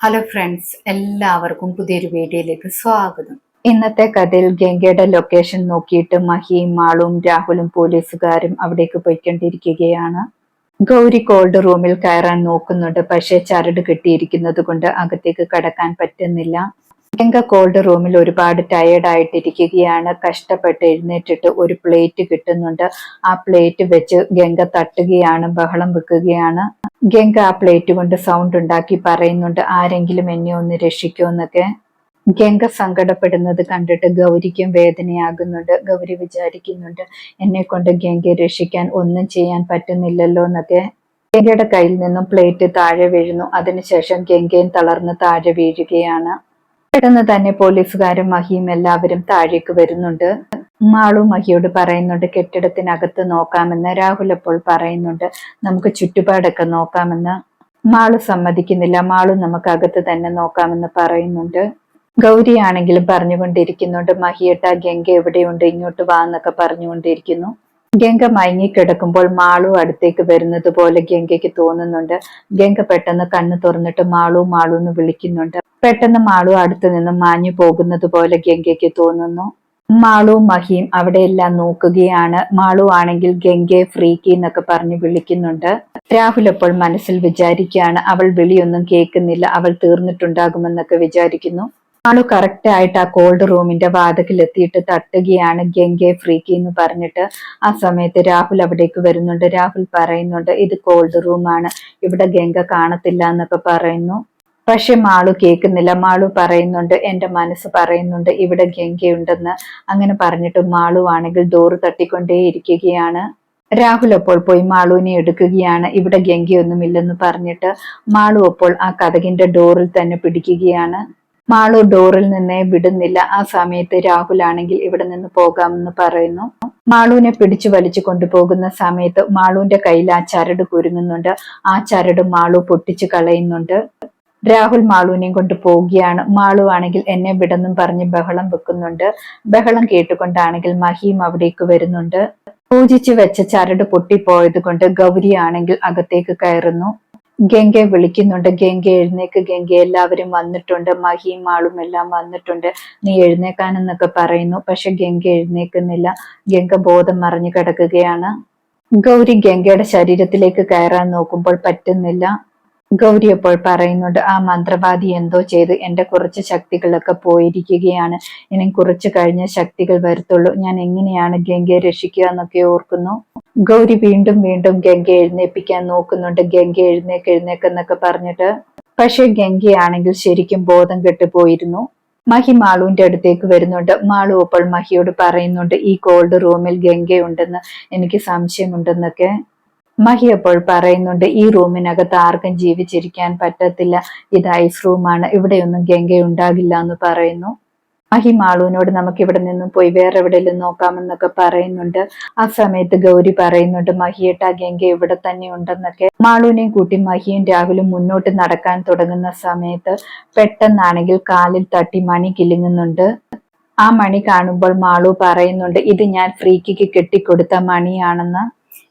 Hello friends എല്ലാവർക്കും പുതിയൊരു വീഡിയോയിലേക്ക് സ്വാഗതം. ഇന്നത്തെ കഥയിൽ ഗംഗയുടെ ലൊക്കേഷൻ നോക്കിയിട്ട് മഹിയും മാളും രാഹുലും പോലീസുകാരും അവിടേക്ക് പോയിക്കൊണ്ടിരിക്കുകയാണ്. ഗൗരി കോൾഡ് റൂമിൽ കയറാൻ നോക്കുന്നുണ്ട് പക്ഷേ ചരട് കെട്ടിയിരിക്കുന്നത് കൊണ്ട് അകത്തേക്ക് കടക്കാൻ പറ്റുന്നില്ല. ഗംഗ കോൾഡ് റൂമിൽ ഒരുപാട് ടയേർഡ് ആയിട്ടിരിക്കുകയാണ്. കഷ്ടപ്പെട്ട് എഴുന്നേറ്റിട്ട് ഒരു പ്ലേറ്റ് കിട്ടുന്നുണ്ട്. ആ പ്ലേറ്റ് വെച്ച് ഗംഗ തട്ടുകയാണ് ബഹളം വെക്കുകയാണ്. ഗംഗ പ്ലേറ്റ് കൊണ്ട് സൗണ്ട് ഉണ്ടാക്കി പറയുന്നുണ്ട് ആരെങ്കിലും എന്നെ ഒന്ന് രക്ഷിക്കുമെന്നൊക്കെ ഗംഗ സങ്കടപ്പെടുന്നത് കണ്ടിട്ട് ഗൗരിക്കും വേദനയാകുന്നുണ്ട്. ഗൗരി വിചാരിക്കുന്നുണ്ട് എന്നെ കൊണ്ട് ഗംഗയെ രക്ഷിക്കാൻ ഒന്നും ചെയ്യാൻ പറ്റുന്നില്ലല്ലോ എന്നൊക്കെ. ഗംഗയുടെ കയ്യിൽ നിന്നും പ്ലേറ്റ് താഴെ വീഴുന്നു. അതിനുശേഷം ഗംഗയും തളർന്ന് താഴെ വീഴുകയാണ്. പെട്ടെന്ന് തന്നെ പോലീസുകാരും മഹിയും എല്ലാവരും താഴേക്ക് വരുന്നുണ്ട്. മാളു മഹിയോട് പറയുന്നുണ്ട് കെട്ടിടത്തിനകത്ത് നോക്കാമെന്ന്. രാഹുൽ അപ്പോൾ പറയുന്നുണ്ട് നമുക്ക് ചുറ്റുപാടൊക്കെ നോക്കാമെന്ന്. മാൾ സമ്മതിക്കുന്നില്ല. മാളു നമുക്ക് അകത്ത് തന്നെ നോക്കാമെന്ന് പറയുന്നുണ്ട്. ഗൗരി ആണെങ്കിലും പറഞ്ഞുകൊണ്ടിരിക്കുന്നുണ്ട് മഹിയട്ട ഗംഗ എവിടെയുണ്ട്? ഇങ്ങോട്ട് വാ എന്നൊക്കെ പറഞ്ഞുകൊണ്ടിരിക്കുന്നു. ഗംഗ മയങ്ങിക്കിടക്കുമ്പോൾ മാളു അടുത്തേക്ക് വരുന്നത് പോലെ ഗംഗയ്ക്ക് തോന്നുന്നുണ്ട്. ഗംഗ പെട്ടെന്ന് കണ്ണു തുറന്നിട്ട് മാളു മാളു എന്ന് വിളിക്കുന്നുണ്ട്. പെട്ടെന്ന് മാളു അടുത്തു നിന്ന് മാഞ്ഞു പോകുന്നത് പോലെ ഗംഗയ്ക്ക് തോന്നുന്നു. മാളു മഹിയും അവിടെയെല്ലാം നോക്കുകയാണ്. മാളു ആണെങ്കിൽ ഗംഗെ ഫ്രീക്കി എന്നൊക്കെ പറഞ്ഞ് വിളിക്കുന്നുണ്ട്. രാഹുൽ അപ്പോൾ മനസ്സിൽ വിചാരിക്കുകയാണ് അവൾ വിളിയൊന്നും കേൾക്കുന്നില്ല അവൾ തീർന്നിട്ടുണ്ടാകുമെന്നൊക്കെ വിചാരിക്കുന്നു. മാളു കറക്റ്റ് ആയിട്ട് ആ കോൾഡ് റൂമിന്റെ വാതകിൽ എത്തിയിട്ട് തട്ടുകയാണ് ഗംഗെ ഫ്രീക്കി എന്ന് പറഞ്ഞിട്ട്. ആ സമയത്ത് രാഹുൽ അവിടേക്ക് വരുന്നുണ്ട്. രാഹുൽ പറയുന്നുണ്ട് ഇത് കോൾഡ് റൂമാണ് ഇവിടെ ഗംഗ കാണത്തില്ല എന്നൊക്കെ പറയുന്നു. പക്ഷെ മാളു കേൾക്കുന്നില്ല. മാളു പറയുന്നുണ്ട് എന്റെ മനസ്സ് പറയുന്നുണ്ട് ഇവിടെ ഗംഗയുണ്ടെന്ന്. അങ്ങനെ പറഞ്ഞിട്ട് മാളു ആണെങ്കിൽ ഡോറ് തട്ടിക്കൊണ്ടേ ഇരിക്കുകയാണ്. രാഹുൽ അപ്പോൾ പോയി മാളുവിനെ എടുക്കുകയാണ്. ഇവിടെ ഗംഗയൊന്നുമില്ലെന്ന് പറഞ്ഞിട്ട് മാളു അപ്പോൾ ആ കഥകിന്റെ ഡോറിൽ തന്നെ പിടിക്കുകയാണ്. മാളു ഡോറിൽ നിന്നേ വിടുന്നില്ല. ആ സമയത്ത് രാഹുൽ ആണെങ്കിൽ ഇവിടെ നിന്ന് പോകാമെന്ന് പറയുന്നു. മാളുവിനെ പിടിച്ചു വലിച്ചു കൊണ്ടുപോകുന്ന സമയത്ത് മാളുവിന്റെ കയ്യിൽ ആ ചരട് കുരുങ്ങുന്നുണ്ട്. ആ ചരട് മാളു പൊട്ടിച്ചു കളയുന്നുണ്ട്. രാഹുൽ മാളുവിനെയും കൊണ്ട് പോവുകയാണ്. മാളു ആണെങ്കിൽ എന്നെ വിടെന്നും പറഞ്ഞ് ബഹളം വെക്കുന്നുണ്ട്. ബഹളം കേട്ടുകൊണ്ടാണെങ്കിൽ മഹിയും അവിടേക്ക് വരുന്നുണ്ട്. പൂജിച്ചു വെച്ച ചരട് പൊട്ടിപ്പോയത് കൊണ്ട് ഗൗരി ആണെങ്കിൽ അകത്തേക്ക് കയറുന്നു. ഗംഗയെ വിളിക്കുന്നുണ്ട്. ഗംഗ എഴുന്നേക്ക്. ഗംഗ എല്ലാവരും വന്നിട്ടുണ്ട്. മഹിയും മാളും എല്ലാം വന്നിട്ടുണ്ട്. നീ എഴുന്നേക്കാനെന്നൊക്കെ പറയുന്നു. പക്ഷെ ഗംഗ എഴുന്നേക്കുന്നില്ല. ഗംഗ ബോധം മറിഞ്ഞു കിടക്കുകയാണ്. ഗൗരി ഗംഗയുടെ ശരീരത്തിലേക്ക് കയറാൻ നോക്കുമ്പോൾ പറ്റുന്നില്ല. ഗൗരി അപ്പോൾ പറയുന്നുണ്ട് ആ മന്ത്രവാദി എന്തോ ചെയ്ത് എന്റെ കുറച്ച് ശക്തികളൊക്കെ പോയിരിക്കുകയാണ്. ഇനി കുറച്ച് കഴിഞ്ഞ ശക്തികൾ വരത്തുള്ളൂ. ഞാൻ എങ്ങനെയാണ് ഗംഗയെ രക്ഷിക്കുക എന്നൊക്കെ ഓർക്കുന്നു. ഗൗരി വീണ്ടും വീണ്ടും ഗംഗ എഴുന്നേപ്പിക്കാൻ നോക്കുന്നുണ്ട്. ഗംഗ എഴുന്നേക്ക് എഴുന്നേക്കെന്നൊക്കെ പറഞ്ഞിട്ട് പക്ഷെ ഗംഗയാണെങ്കിൽ ശരിക്കും ബോധം കെട്ടുപോയിരുന്നു. മഹി മാളുവിന്റെ അടുത്തേക്ക് വരുന്നുണ്ട്. മാളു അപ്പോൾ മഹിയോട് പറയുന്നുണ്ട് ഈ കോൾഡ് റൂമിൽ ഗംഗയുണ്ടെന്ന് എനിക്ക് സംശയമുണ്ടെന്നൊക്കെ. മഹി അപ്പോൾ പറയുന്നുണ്ട് ഈ റൂമിനകത്ത് ആർക്കും ജീവിച്ചിരിക്കാൻ പറ്റത്തില്ല. ഇത് ഐസ് റൂമാണ്. ഇവിടെയൊന്നും ഗംഗ ഉണ്ടാകില്ല എന്ന് പറയുന്നു. മഹി മാളുവിനോട് നമുക്ക് ഇവിടെ നിന്നും പോയി വേറെ എവിടെയെങ്കിലും നോക്കാമെന്നൊക്കെ പറയുന്നുണ്ട്. ആ സമയത്ത് ഗൗരി പറയുന്നുണ്ട് മഹിയേട്ട ഗംഗ ഇവിടെ തന്നെ ഉണ്ടെന്നൊക്കെ. മാളുവിനെയും കൂട്ടി മഹിയും രാഹുലും മുന്നോട്ട് നടക്കാൻ തുടങ്ങുന്ന സമയത്ത് പെട്ടെന്നാണെങ്കിൽ കാലിൽ തട്ടി മണി കിലുങ്ങുന്നുണ്ട്. ആ മണി കാണുമ്പോൾ മാളു പറയുന്നുണ്ട് ഇത് ഞാൻ ഫ്രീക്കിക്ക് കെട്ടിക്കൊടുത്ത മണിയാണെന്ന്.